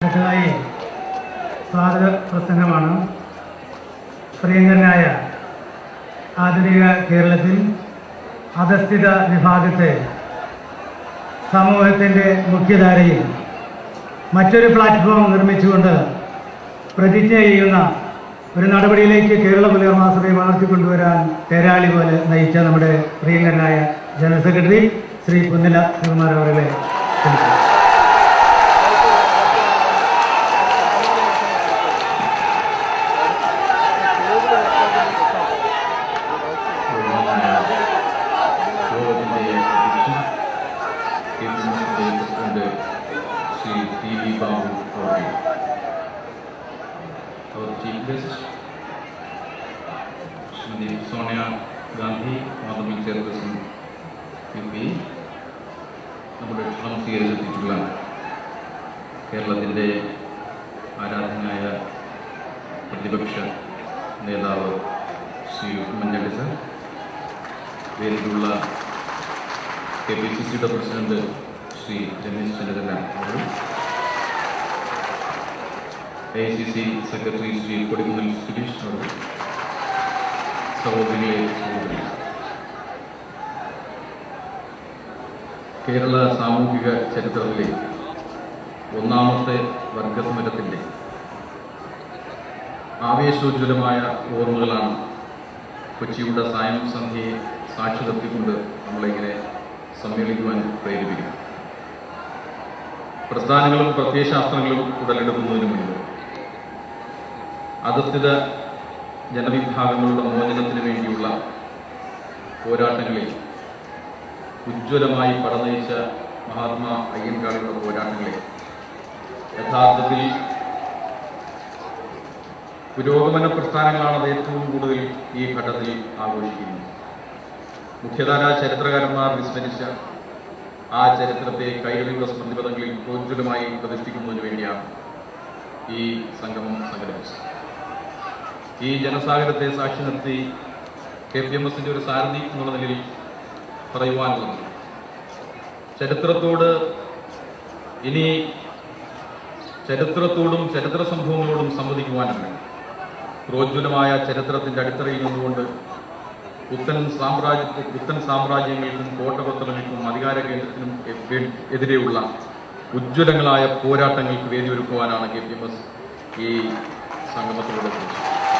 അടുത്തതായി സ്വാഗത പ്രസംഗമാണ്. പ്രിയങ്കരനായ ആധുനിക കേരളത്തിൽ അധസ്ഥിത വിഭാഗത്തെ സമൂഹത്തിന്റെ മുഖ്യധാരയിൽ മറ്റൊരു പ്ലാറ്റ്ഫോം നിർമ്മിച്ചുകൊണ്ട് പ്രതിജ്ഞ ചെയ്യുന്ന ഒരു നടപടിയിലേക്ക് കേരള പുലർമാസഭയെ വളർത്തിക്കൊണ്ടുവരാൻ തേരാളി പോലെ നയിച്ച നമ്മുടെ പ്രിയങ്കരനായ ജനറൽ സെക്രട്ടറി ശ്രീ പുന്നില ശ്രീകുമാർ അവരെ കെ പി എസിന്റെ president Shri T V Babu Shrimati Sonia Gandhi parliament chairperson U P നമ്മുടെ ക്ഷണം സ്വീകരിച്ചെത്തിയിട്ടുള്ള കേരളത്തിന്റെ ആരാധനായ പ്രതിപക്ഷ നേതാവ് ശ്രീ ഉമ്മൻചാണ്ടി സർ വേദിയിലുള്ള കെ പി സി സിയുടെ പ്രസിഡന്റ് ശ്രീ രമേശ് ചെന്നിത്തല അവരും A C C secretary Shri Kodikunnil Suresh അവർ സഹോദരികളെ സഹോദരി കേരള സാമൂഹിക ചരിത്രത്തിലെ ഒന്നാമത്തെ വർഗസമരത്തിന്റെ ആവേശോജ്വലമായ ഓർമ്മകളാണ് കൊച്ചിയുടെ സായം സന്ധ്യയെ സാക്ഷി നിർത്തിക്കൊണ്ട് നമ്മളിങ്ങനെ സമ്മേളിക്കുവാൻ പ്രേരിപ്പിക്കും പ്രസ്ഥാനങ്ങളും പ്രത്യയശാസ്ത്രങ്ങളും ഉടലെടുക്കുന്നതിന് മുൻപ് അധസ്ഥിത ജനവിഭാഗങ്ങളുടെ മോചനത്തിന് വേണ്ടിയുള്ള പോരാട്ടങ്ങളിൽ ഉജ്ജ്വലമായി പടനയിച്ച മഹാത്മാ അയ്യൻകാളിയുടെ പോരാട്ടങ്ങളെ യഥാർത്ഥത്തിൽ പുരോഗമന പ്രസ്ഥാനങ്ങളാണ് അത് ഏറ്റവും കൂടുതൽ ഈ ഘട്ടത്തിൽ ആഘോഷിക്കുന്നത്. മുഖ്യധാര ചരിത്രകാരന്മാർ വിസ്മരിച്ച ആ ചരിത്രത്തെ കൈരളിയുടെ സ്മൃതിപഥങ്ങളിൽ പ്രോജ്വലമായി പ്രതിഷ്ഠിക്കുന്നതിന് വേണ്ടിയാണ് ഈ സംഗമം സംഘടിപ്പിച്ചത്. ഈ ജനസാഗരത്തെ സാക്ഷി നിർത്തി കെ പി എം എസിന്റെ ഒരു സാരഥി എന്നുള്ള നിലയിൽ പറയുവാനുള്ളത് ചരിത്രത്തോട് ഇനി ചരിത്രത്തോടും ചരിത്ര സംഭവങ്ങളോടും സംവദിക്കുവാനുണ്ട് പ്രോജ്വലമായ ചരിത്രത്തിന്റെ അടിത്തറയിൽ നിന്നുകൊണ്ട് പുത്തൻ സാമ്രാജ്യ പുത്തൻ സാമ്രാജ്യങ്ങൾക്കും കോട്ടപത്തനങ്ങൾക്കും അധികാര കേന്ദ്രത്തിനും എതിരെയുള്ള ഉജ്ജ്വലങ്ങളായ പോരാട്ടങ്ങൾക്ക് വേദിയൊരുക്കുവാനാണ് കെ പി എം എസ് ഈ സംഗമത്തിലൂടെ